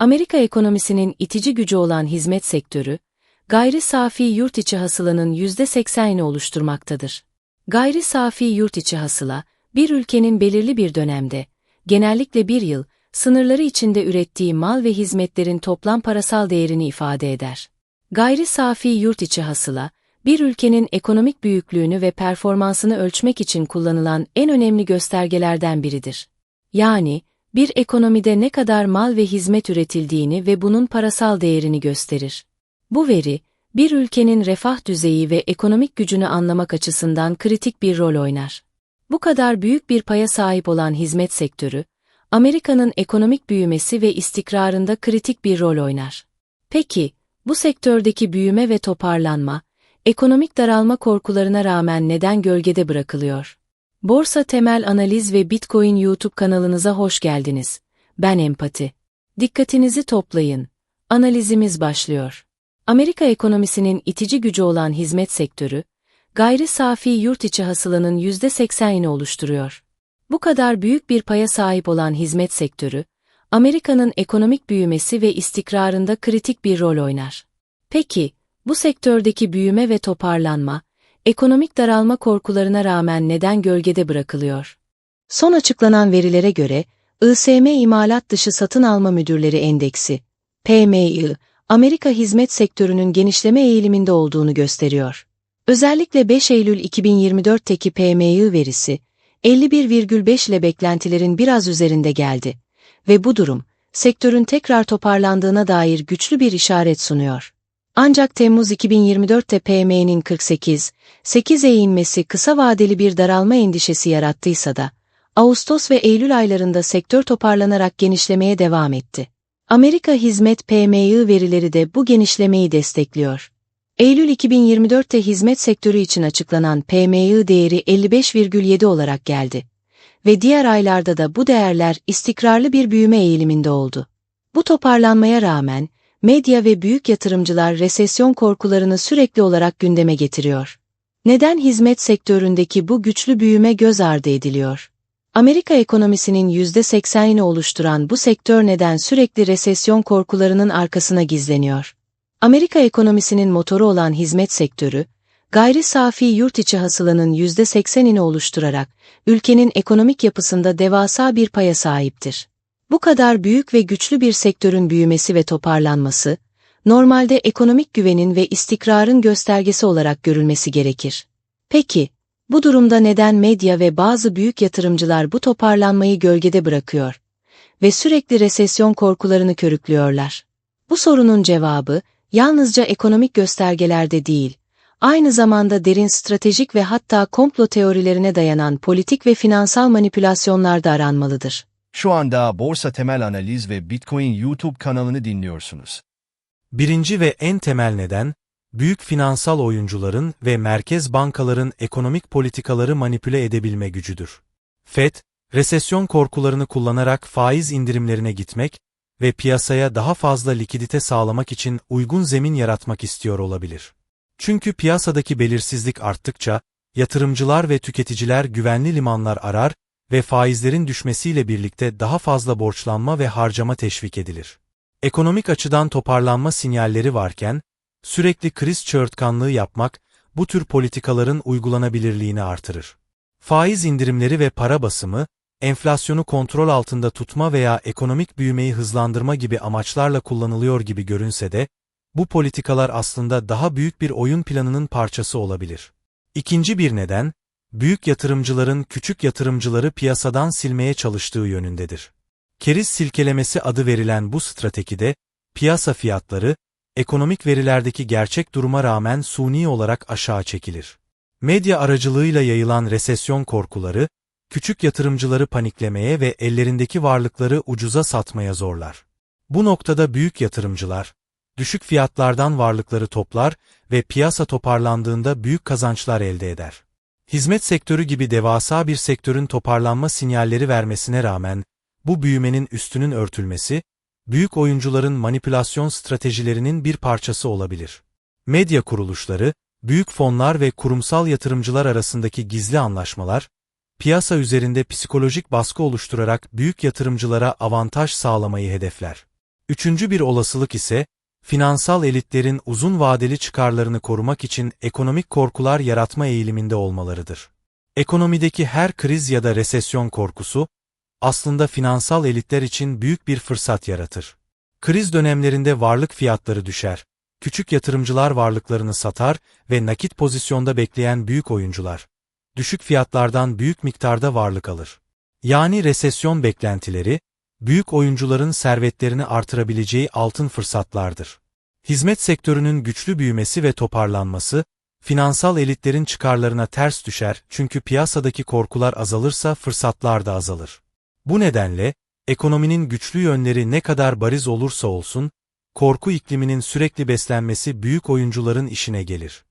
Amerika ekonomisinin itici gücü olan hizmet sektörü, gayri safi yurt içi hasılanın %80'ini oluşturmaktadır. Gayri safi yurt içi hasıla, bir ülkenin belirli bir dönemde, genellikle bir yıl, sınırları içinde ürettiği mal ve hizmetlerin toplam parasal değerini ifade eder. Gayri safi yurt içi hasıla, bir ülkenin ekonomik büyüklüğünü ve performansını ölçmek için kullanılan en önemli göstergelerden biridir. Yani, bir ekonomide ne kadar mal ve hizmet üretildiğini ve bunun parasal değerini gösterir. Bu veri, bir ülkenin refah düzeyi ve ekonomik gücünü anlamak açısından kritik bir rol oynar. Bu kadar büyük bir paya sahip olan hizmet sektörü, Amerika'nın ekonomik büyümesi ve istikrarında kritik bir rol oynar. Peki, bu sektördeki büyüme ve toparlanma, ekonomik daralma korkularına rağmen neden gölgede bırakılıyor? Borsa Temel Analiz ve Bitcoin YouTube kanalınıza hoş geldiniz. Ben Empati. Dikkatinizi toplayın. Analizimiz başlıyor. Amerika ekonomisinin itici gücü olan hizmet sektörü, gayri safi yurt içi hasılanın %80'ini oluşturuyor. Bu kadar büyük bir paya sahip olan hizmet sektörü, Amerika'nın ekonomik büyümesi ve istikrarında kritik bir rol oynar. Peki, bu sektördeki büyüme ve toparlanma, ekonomik daralma korkularına rağmen neden gölgede bırakılıyor? Son açıklanan verilere göre, ISM İmalat Dışı Satın Alma Müdürleri Endeksi, PMI, Amerika hizmet sektörünün genişleme eğiliminde olduğunu gösteriyor. Özellikle 5 Eylül 2024'teki PMI verisi, 51,5 ile beklentilerin biraz üzerinde geldi ve bu durum, sektörün tekrar toparlandığına dair güçlü bir işaret sunuyor. Ancak Temmuz 2024'te PM'nin 48, 8'e inmesi kısa vadeli bir daralma endişesi yarattıysa da, Ağustos ve Eylül aylarında sektör toparlanarak genişlemeye devam etti. Amerika Hizmet PMI verileri de bu genişlemeyi destekliyor. Eylül 2024'te hizmet sektörü için açıklanan PMI değeri 55,7 olarak geldi. Ve diğer aylarda da bu değerler istikrarlı bir büyüme eğiliminde oldu. Bu toparlanmaya rağmen, medya ve büyük yatırımcılar resesyon korkularını sürekli olarak gündeme getiriyor. Neden hizmet sektöründeki bu güçlü büyüme göz ardı ediliyor? Amerika ekonomisinin %80'ini oluşturan bu sektör neden sürekli resesyon korkularının arkasına gizleniyor? Amerika ekonomisinin motoru olan hizmet sektörü, gayri safi yurt içi hasılanın %80'ini oluşturarak ülkenin ekonomik yapısında devasa bir paya sahiptir. Bu kadar büyük ve güçlü bir sektörün büyümesi ve toparlanması, normalde ekonomik güvenin ve istikrarın göstergesi olarak görülmesi gerekir. Peki, bu durumda neden medya ve bazı büyük yatırımcılar bu toparlanmayı gölgede bırakıyor ve sürekli resesyon korkularını körüklüyorlar? Bu sorunun cevabı, yalnızca ekonomik göstergelerde değil, aynı zamanda derin stratejik ve hatta komplo teorilerine dayanan politik ve finansal manipülasyonlarda aranmalıdır. Şu anda Borsa Temel Analiz ve Bitcoin YouTube kanalını dinliyorsunuz. Birinci ve en temel neden, büyük finansal oyuncuların ve merkez bankaların ekonomik politikaları manipüle edebilme gücüdür. FED, resesyon korkularını kullanarak faiz indirimlerine gitmek ve piyasaya daha fazla likidite sağlamak için uygun zemin yaratmak istiyor olabilir. Çünkü piyasadaki belirsizlik arttıkça, yatırımcılar ve tüketiciler güvenli limanlar arar ve faizlerin düşmesiyle birlikte daha fazla borçlanma ve harcama teşvik edilir. Ekonomik açıdan toparlanma sinyalleri varken, sürekli kriz çığırtkanlığı yapmak, bu tür politikaların uygulanabilirliğini artırır. Faiz indirimleri ve para basımı, enflasyonu kontrol altında tutma veya ekonomik büyümeyi hızlandırma gibi amaçlarla kullanılıyor gibi görünse de, bu politikalar aslında daha büyük bir oyun planının parçası olabilir. İkinci bir neden, büyük yatırımcıların küçük yatırımcıları piyasadan silmeye çalıştığı yönündedir. Keriz silkelemesi adı verilen bu stratejide, piyasa fiyatları, ekonomik verilerdeki gerçek duruma rağmen suni olarak aşağı çekilir. Medya aracılığıyla yayılan resesyon korkuları, küçük yatırımcıları paniklemeye ve ellerindeki varlıkları ucuza satmaya zorlar. Bu noktada büyük yatırımcılar, düşük fiyatlardan varlıkları toplar ve piyasa toparlandığında büyük kazançlar elde eder. Hizmet sektörü gibi devasa bir sektörün toparlanma sinyalleri vermesine rağmen, bu büyümenin üstünün örtülmesi, büyük oyuncuların manipülasyon stratejilerinin bir parçası olabilir. Medya kuruluşları, büyük fonlar ve kurumsal yatırımcılar arasındaki gizli anlaşmalar, piyasa üzerinde psikolojik baskı oluşturarak büyük yatırımcılara avantaj sağlamayı hedefler. Üçüncü bir olasılık ise, finansal elitlerin uzun vadeli çıkarlarını korumak için ekonomik korkular yaratma eğiliminde olmalarıdır. Ekonomideki her kriz ya da resesyon korkusu, aslında finansal elitler için büyük bir fırsat yaratır. Kriz dönemlerinde varlık fiyatları düşer, küçük yatırımcılar varlıklarını satar ve nakit pozisyonda bekleyen büyük oyuncular, düşük fiyatlardan büyük miktarda varlık alır. Yani resesyon beklentileri, büyük oyuncuların servetlerini artırabileceği altın fırsatlardır. Hizmet sektörünün güçlü büyümesi ve toparlanması, finansal elitlerin çıkarlarına ters düşer çünkü piyasadaki korkular azalırsa fırsatlar da azalır. Bu nedenle, ekonominin güçlü yönleri ne kadar bariz olursa olsun, korku ikliminin sürekli beslenmesi büyük oyuncuların işine gelir.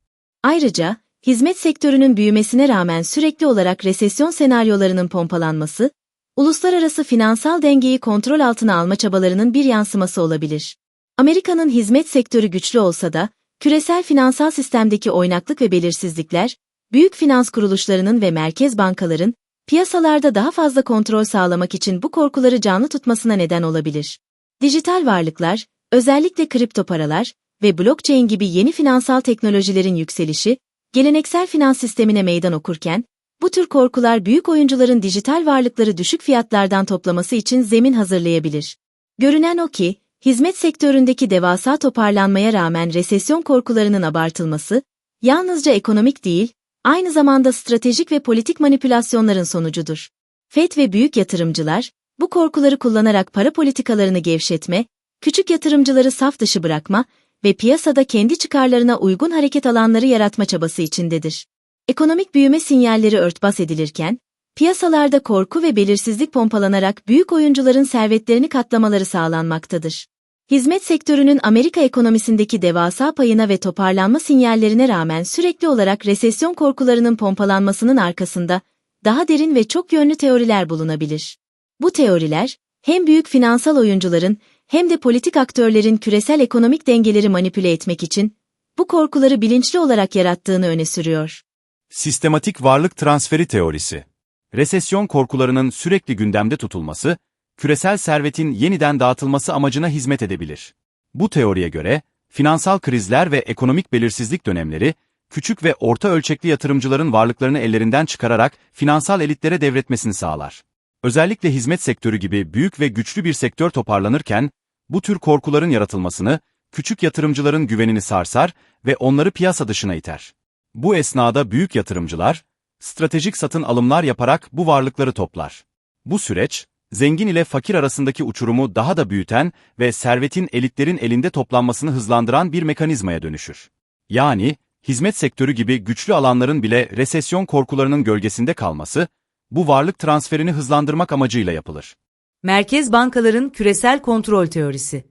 Ayrıca, hizmet sektörünün büyümesine rağmen sürekli olarak resesyon senaryolarının pompalanması, uluslararası finansal dengeyi kontrol altına alma çabalarının bir yansıması olabilir. Amerika'nın hizmet sektörü güçlü olsa da, küresel finansal sistemdeki oynaklık ve belirsizlikler, büyük finans kuruluşlarının ve merkez bankaların, piyasalarda daha fazla kontrol sağlamak için bu korkuları canlı tutmasına neden olabilir. Dijital varlıklar, özellikle kripto paralar ve blockchain gibi yeni finansal teknolojilerin yükselişi, geleneksel finans sistemine meydan okurken, bu tür korkular büyük oyuncuların dijital varlıkları düşük fiyatlardan toplaması için zemin hazırlayabilir. Görünen o ki, hizmet sektöründeki devasa toparlanmaya rağmen resesyon korkularının abartılması, yalnızca ekonomik değil, aynı zamanda stratejik ve politik manipülasyonların sonucudur. FED ve büyük yatırımcılar, bu korkuları kullanarak para politikalarını gevşetme, küçük yatırımcıları saf dışı bırakma ve piyasada kendi çıkarlarına uygun hareket alanları yaratma çabası içindedir. Ekonomik büyüme sinyalleri örtbas edilirken, piyasalarda korku ve belirsizlik pompalanarak büyük oyuncuların servetlerini katlamaları sağlanmaktadır. Hizmet sektörünün Amerika ekonomisindeki devasa payına ve toparlanma sinyallerine rağmen sürekli olarak resesyon korkularının pompalanmasının arkasında daha derin ve çok yönlü teoriler bulunabilir. Bu teoriler, hem büyük finansal oyuncuların hem de politik aktörlerin küresel ekonomik dengeleri manipüle etmek için bu korkuları bilinçli olarak yarattığını öne sürüyor. Sistematik varlık transferi teorisi. Resesyon korkularının sürekli gündemde tutulması, küresel servetin yeniden dağıtılması amacına hizmet edebilir. Bu teoriye göre, finansal krizler ve ekonomik belirsizlik dönemleri, küçük ve orta ölçekli yatırımcıların varlıklarını ellerinden çıkararak finansal elitlere devretmesini sağlar. Özellikle hizmet sektörü gibi büyük ve güçlü bir sektör toparlanırken, bu tür korkuların yaratılmasını, küçük yatırımcıların güvenini sarsar ve onları piyasa dışına iter. Bu esnada büyük yatırımcılar, stratejik satın alımlar yaparak bu varlıkları toplar. Bu süreç, zengin ile fakir arasındaki uçurumu daha da büyüten ve servetin elitlerin elinde toplanmasını hızlandıran bir mekanizmaya dönüşür. Yani, hizmet sektörü gibi güçlü alanların bile resesyon korkularının gölgesinde kalması, bu varlık transferini hızlandırmak amacıyla yapılır. Merkez bankaların küresel kontrol teorisi.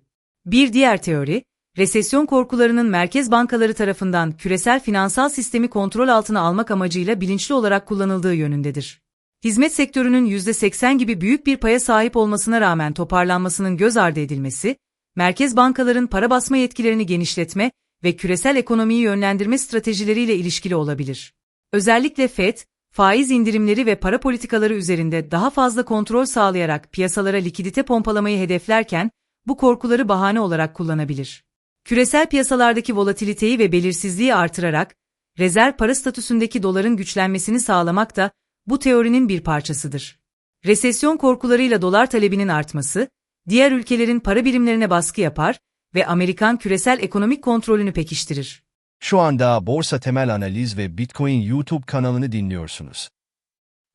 Bir diğer teori, resesyon korkularının merkez bankaları tarafından küresel finansal sistemi kontrol altına almak amacıyla bilinçli olarak kullanıldığı yönündedir. Hizmet sektörünün %80 gibi büyük bir paya sahip olmasına rağmen toparlanmasının göz ardı edilmesi, merkez bankaların para basma yetkilerini genişletme ve küresel ekonomiyi yönlendirme stratejileriyle ilişkili olabilir. Özellikle FED, faiz indirimleri ve para politikaları üzerinde daha fazla kontrol sağlayarak piyasalara likidite pompalamayı hedeflerken, bu korkuları bahane olarak kullanabilir. Küresel piyasalardaki volatiliteyi ve belirsizliği artırarak, rezerv para statüsündeki doların güçlenmesini sağlamak da bu teorinin bir parçasıdır. Resesyon korkularıyla dolar talebinin artması, diğer ülkelerin para birimlerine baskı yapar ve Amerikan küresel ekonomik kontrolünü pekiştirir. Şu anda Borsa Temel Analiz ve Bitcoin YouTube kanalını dinliyorsunuz.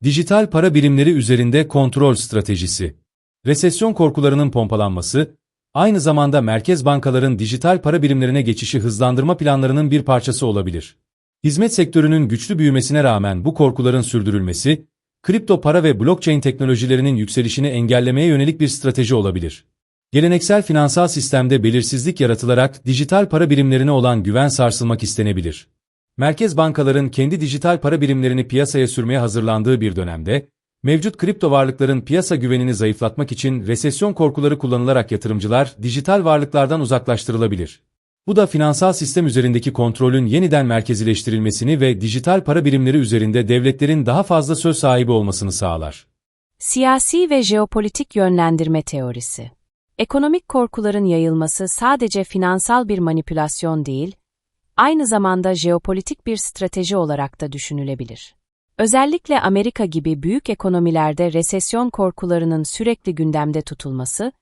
Dijital para birimleri üzerinde kontrol stratejisi. Resesyon korkularının pompalanması, aynı zamanda merkez bankaların dijital para birimlerine geçişi hızlandırma planlarının bir parçası olabilir. Hizmet sektörünün güçlü büyümesine rağmen bu korkuların sürdürülmesi, kripto para ve blockchain teknolojilerinin yükselişini engellemeye yönelik bir strateji olabilir. Geleneksel finansal sistemde belirsizlik yaratılarak dijital para birimlerine olan güven sarsılmak istenebilir. Merkez bankaların kendi dijital para birimlerini piyasaya sürmeye hazırlandığı bir dönemde, mevcut kripto varlıkların piyasa güvenini zayıflatmak için resesyon korkuları kullanılarak yatırımcılar dijital varlıklardan uzaklaştırılabilir. Bu da finansal sistem üzerindeki kontrolün yeniden merkezileştirilmesini ve dijital para birimleri üzerinde devletlerin daha fazla söz sahibi olmasını sağlar. Siyasi ve jeopolitik yönlendirme teorisi. Ekonomik korkuların yayılması sadece finansal bir manipülasyon değil, aynı zamanda jeopolitik bir strateji olarak da düşünülebilir. Özellikle Amerika gibi büyük ekonomilerde resesyon korkularının sürekli gündemde tutulması,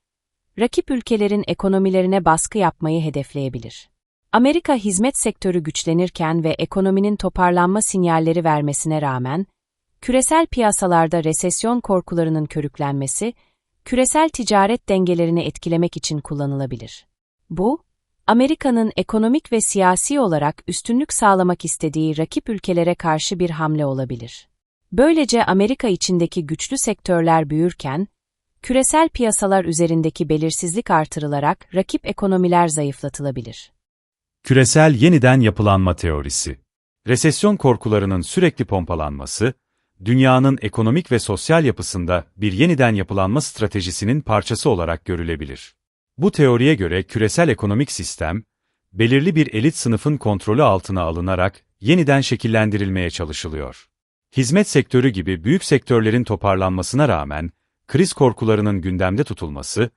rakip ülkelerin ekonomilerine baskı yapmayı hedefleyebilir. Amerika hizmet sektörü güçlenirken ve ekonominin toparlanma sinyalleri vermesine rağmen, küresel piyasalarda resesyon korkularının körüklenmesi, küresel ticaret dengelerini etkilemek için kullanılabilir. Bu, Amerika'nın ekonomik ve siyasi olarak üstünlük sağlamak istediği rakip ülkelere karşı bir hamle olabilir. Böylece Amerika içindeki güçlü sektörler büyürken, küresel piyasalar üzerindeki belirsizlik artırılarak rakip ekonomiler zayıflatılabilir. Küresel yeniden yapılanma teorisi. Resesyon korkularının sürekli pompalanması, dünyanın ekonomik ve sosyal yapısında bir yeniden yapılanma stratejisinin parçası olarak görülebilir. Bu teoriye göre küresel ekonomik sistem, belirli bir elit sınıfın kontrolü altına alınarak yeniden şekillendirilmeye çalışılıyor. Hizmet sektörü gibi büyük sektörlerin toparlanmasına rağmen, kriz korkularının gündemde tutulması,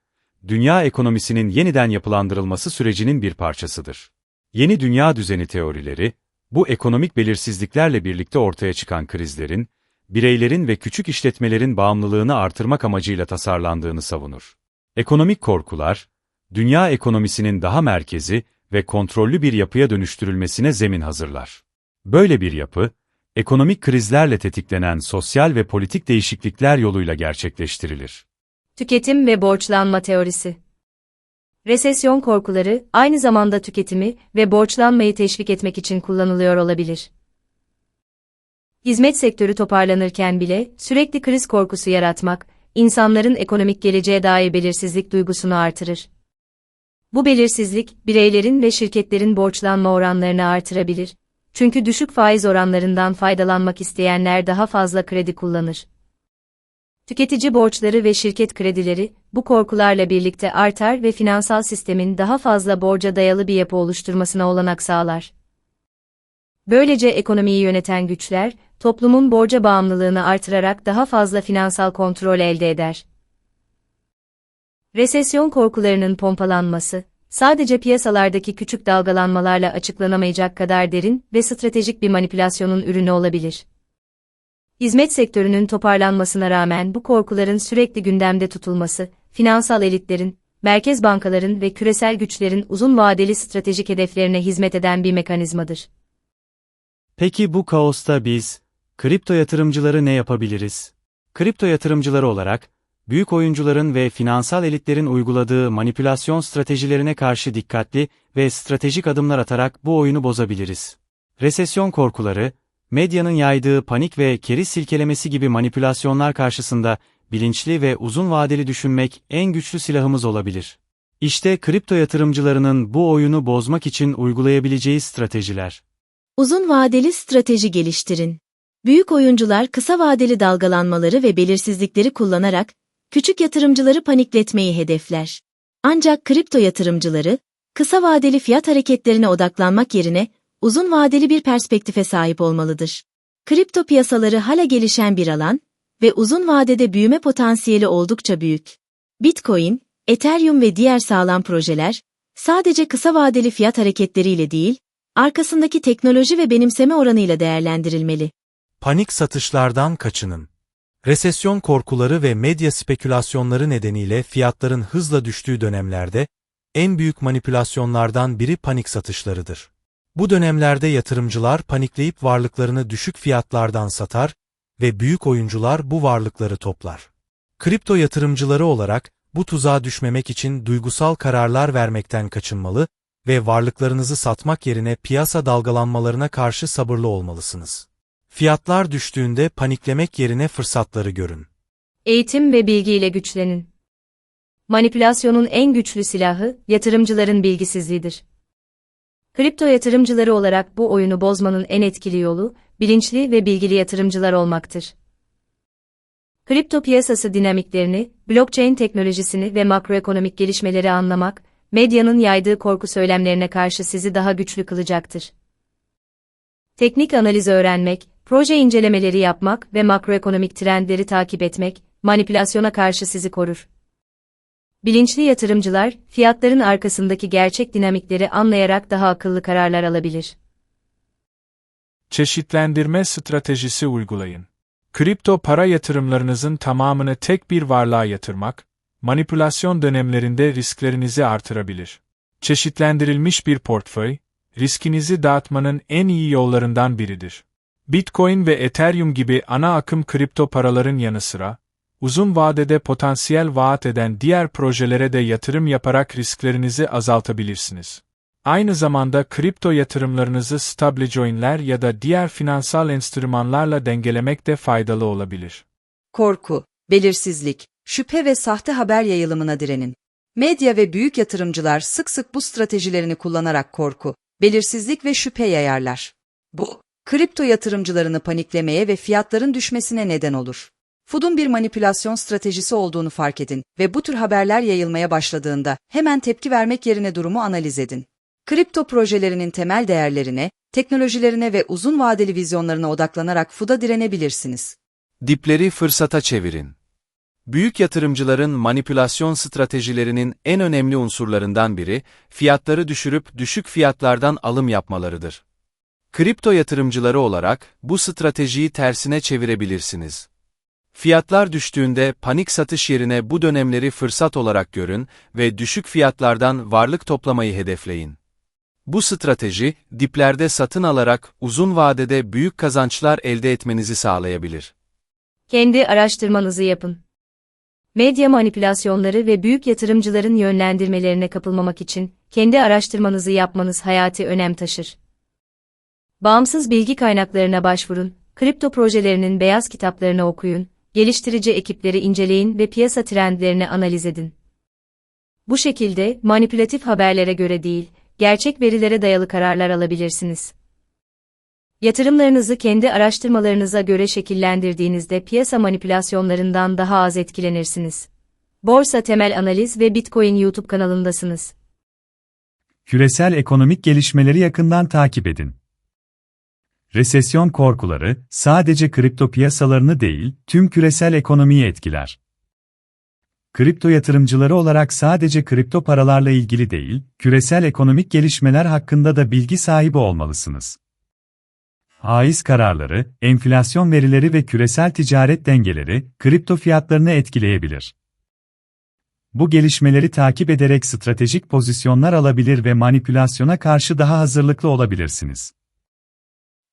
dünya ekonomisinin yeniden yapılandırılması sürecinin bir parçasıdır. Yeni dünya düzeni teorileri, bu ekonomik belirsizliklerle birlikte ortaya çıkan krizlerin, bireylerin ve küçük işletmelerin bağımlılığını artırmak amacıyla tasarlandığını savunur. Ekonomik korkular, dünya ekonomisinin daha merkezi ve kontrollü bir yapıya dönüştürülmesine zemin hazırlar. Böyle bir yapı, ekonomik krizlerle tetiklenen sosyal ve politik değişiklikler yoluyla gerçekleştirilir. Tüketim ve borçlanma teorisi. Resesyon korkuları aynı zamanda tüketimi ve borçlanmayı teşvik etmek için kullanılıyor olabilir. Hizmet sektörü toparlanırken bile sürekli kriz korkusu yaratmak, insanların ekonomik geleceğe dair belirsizlik duygusunu artırır. Bu belirsizlik, bireylerin ve şirketlerin borçlanma oranlarını artırabilir. Çünkü düşük faiz oranlarından faydalanmak isteyenler daha fazla kredi kullanır. Tüketici borçları ve şirket kredileri, bu korkularla birlikte artar ve finansal sistemin daha fazla borca dayalı bir yapı oluşturmasına olanak sağlar. Böylece ekonomiyi yöneten güçler, toplumun borca bağımlılığını artırarak daha fazla finansal kontrol elde eder. Resesyon korkularının pompalanması, sadece piyasalardaki küçük dalgalanmalarla açıklanamayacak kadar derin ve stratejik bir manipülasyonun ürünü olabilir. Hizmet sektörünün toparlanmasına rağmen bu korkuların sürekli gündemde tutulması, finansal elitlerin, merkez bankaların ve küresel güçlerin uzun vadeli stratejik hedeflerine hizmet eden bir mekanizmadır. Peki bu kaosta biz, kripto yatırımcıları ne yapabiliriz? Kripto yatırımcıları olarak, büyük oyuncuların ve finansal elitlerin uyguladığı manipülasyon stratejilerine karşı dikkatli ve stratejik adımlar atarak bu oyunu bozabiliriz. Resesyon korkuları, medyanın yaydığı panik ve keriz silkelemesi gibi manipülasyonlar karşısında bilinçli ve uzun vadeli düşünmek en güçlü silahımız olabilir. İşte kripto yatırımcılarının bu oyunu bozmak için uygulayabileceği stratejiler. Uzun vadeli strateji geliştirin. Büyük oyuncular kısa vadeli dalgalanmaları ve belirsizlikleri kullanarak küçük yatırımcıları panikletmeyi hedefler. Ancak kripto yatırımcıları kısa vadeli fiyat hareketlerine odaklanmak yerine uzun vadeli bir perspektife sahip olmalıdır. Kripto piyasaları hala gelişen bir alan ve uzun vadede büyüme potansiyeli oldukça büyük. Bitcoin, Ethereum ve diğer sağlam projeler sadece kısa vadeli fiyat hareketleriyle değil, arkasındaki teknoloji ve benimseme oranıyla değerlendirilmeli. Panik satışlardan kaçının. Resesyon korkuları ve medya spekülasyonları nedeniyle fiyatların hızla düştüğü dönemlerde, en büyük manipülasyonlardan biri panik satışlarıdır. Bu dönemlerde yatırımcılar panikleyip varlıklarını düşük fiyatlardan satar ve büyük oyuncular bu varlıkları toplar. Kripto yatırımcıları olarak bu tuzağa düşmemek için duygusal kararlar vermekten kaçınmalı ve varlıklarınızı satmak yerine piyasa dalgalanmalarına karşı sabırlı olmalısınız. Fiyatlar düştüğünde paniklemek yerine fırsatları görün. Eğitim ve bilgiyle güçlenin. Manipülasyonun en güçlü silahı, yatırımcıların bilgisizliğidir. Kripto yatırımcıları olarak bu oyunu bozmanın en etkili yolu, bilinçli ve bilgili yatırımcılar olmaktır. Kripto piyasası dinamiklerini, blockchain teknolojisini ve makroekonomik gelişmeleri anlamak, medyanın yaydığı korku söylemlerine karşı sizi daha güçlü kılacaktır. Teknik analiz öğrenmek, proje incelemeleri yapmak ve makroekonomik trendleri takip etmek, manipülasyona karşı sizi korur. Bilinçli yatırımcılar, fiyatların arkasındaki gerçek dinamikleri anlayarak daha akıllı kararlar alabilir. Çeşitlendirme stratejisi uygulayın. Kripto para yatırımlarınızın tamamını tek bir varlığa yatırmak, manipülasyon dönemlerinde risklerinizi artırabilir. Çeşitlendirilmiş bir portföy, riskinizi dağıtmanın en iyi yollarından biridir. Bitcoin ve Ethereum gibi ana akım kripto paraların yanı sıra, uzun vadede potansiyel vaat eden diğer projelere de yatırım yaparak risklerinizi azaltabilirsiniz. Aynı zamanda kripto yatırımlarınızı stablecoin'ler ya da diğer finansal enstrümanlarla dengelemek de faydalı olabilir. Korku, belirsizlik, şüphe ve sahte haber yayılımına direnin. Medya ve büyük yatırımcılar sık sık bu stratejilerini kullanarak korku, belirsizlik ve şüphe yayarlar. Bu, kripto yatırımcılarını paniklemeye ve fiyatların düşmesine neden olur. FUD'un bir manipülasyon stratejisi olduğunu fark edin ve bu tür haberler yayılmaya başladığında hemen tepki vermek yerine durumu analiz edin. Kripto projelerinin temel değerlerine, teknolojilerine ve uzun vadeli vizyonlarına odaklanarak FUD'a direnebilirsiniz. Dipleri fırsata çevirin. Büyük yatırımcıların manipülasyon stratejilerinin en önemli unsurlarından biri, fiyatları düşürüp düşük fiyatlardan alım yapmalarıdır. Kripto yatırımcıları olarak bu stratejiyi tersine çevirebilirsiniz. Fiyatlar düştüğünde panik satış yerine bu dönemleri fırsat olarak görün ve düşük fiyatlardan varlık toplamayı hedefleyin. Bu strateji, diplerde satın alarak uzun vadede büyük kazançlar elde etmenizi sağlayabilir. Kendi araştırmanızı yapın. Medya manipülasyonları ve büyük yatırımcıların yönlendirmelerine kapılmamak için kendi araştırmanızı yapmanız hayati önem taşır. Bağımsız bilgi kaynaklarına başvurun, kripto projelerinin beyaz kitaplarını okuyun, geliştirici ekipleri inceleyin ve piyasa trendlerini analiz edin. Bu şekilde manipülatif haberlere göre değil, gerçek verilere dayalı kararlar alabilirsiniz. Yatırımlarınızı kendi araştırmalarınıza göre şekillendirdiğinizde piyasa manipülasyonlarından daha az etkilenirsiniz. Borsa Temel Analiz ve Bitcoin YouTube kanalındasınız. Küresel ekonomik gelişmeleri yakından takip edin. Resesyon korkuları sadece kripto piyasalarını değil, tüm küresel ekonomiyi etkiler. Kripto yatırımcıları olarak sadece kripto paralarla ilgili değil, küresel ekonomik gelişmeler hakkında da bilgi sahibi olmalısınız. Faiz kararları, enflasyon verileri ve küresel ticaret dengeleri kripto fiyatlarını etkileyebilir. Bu gelişmeleri takip ederek stratejik pozisyonlar alabilir ve manipülasyona karşı daha hazırlıklı olabilirsiniz.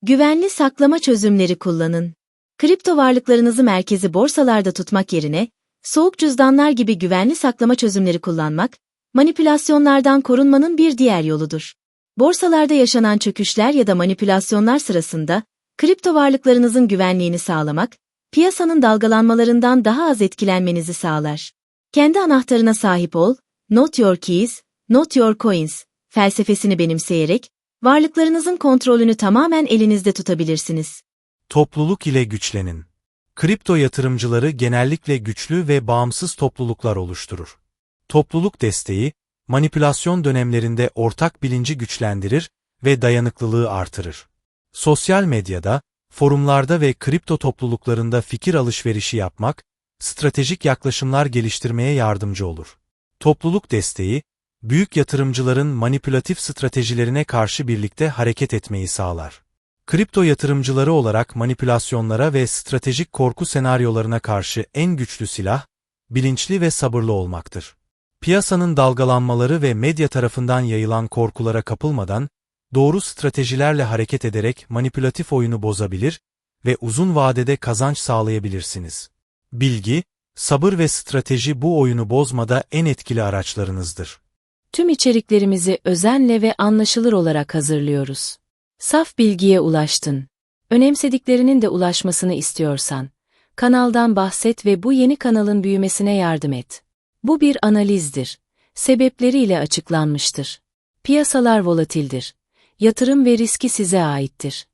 Güvenli saklama çözümleri kullanın. Kripto varlıklarınızı merkezi borsalarda tutmak yerine, soğuk cüzdanlar gibi güvenli saklama çözümleri kullanmak, manipülasyonlardan korunmanın bir diğer yoludur. Borsalarda yaşanan çöküşler ya da manipülasyonlar sırasında, kripto varlıklarınızın güvenliğini sağlamak, piyasanın dalgalanmalarından daha az etkilenmenizi sağlar. Kendi anahtarına sahip ol, not your keys, not your coins, felsefesini benimseyerek, varlıklarınızın kontrolünü tamamen elinizde tutabilirsiniz. Topluluk ile güçlenin. Kripto yatırımcıları genellikle güçlü ve bağımsız topluluklar oluşturur. Topluluk desteği, manipülasyon dönemlerinde ortak bilinci güçlendirir ve dayanıklılığı artırır. Sosyal medyada, forumlarda ve kripto topluluklarında fikir alışverişi yapmak, stratejik yaklaşımlar geliştirmeye yardımcı olur. Topluluk desteği, büyük yatırımcıların manipülatif stratejilerine karşı birlikte hareket etmeyi sağlar. Kripto yatırımcıları olarak manipülasyonlara ve stratejik korku senaryolarına karşı en güçlü silah, bilinçli ve sabırlı olmaktır. Piyasanın dalgalanmaları ve medya tarafından yayılan korkulara kapılmadan, doğru stratejilerle hareket ederek manipülatif oyunu bozabilir ve uzun vadede kazanç sağlayabilirsiniz. Bilgi, sabır ve strateji bu oyunu bozmada en etkili araçlarınızdır. Tüm içeriklerimizi özenle ve anlaşılır olarak hazırlıyoruz. Saf bilgiye ulaştın. Önemsediklerinin de ulaşmasını istiyorsan, kanaldan bahset ve bu yeni kanalın büyümesine yardım et. Bu bir analizdir. Sebepleriyle açıklanmıştır. Piyasalar volatildir. Yatırım ve riski size aittir.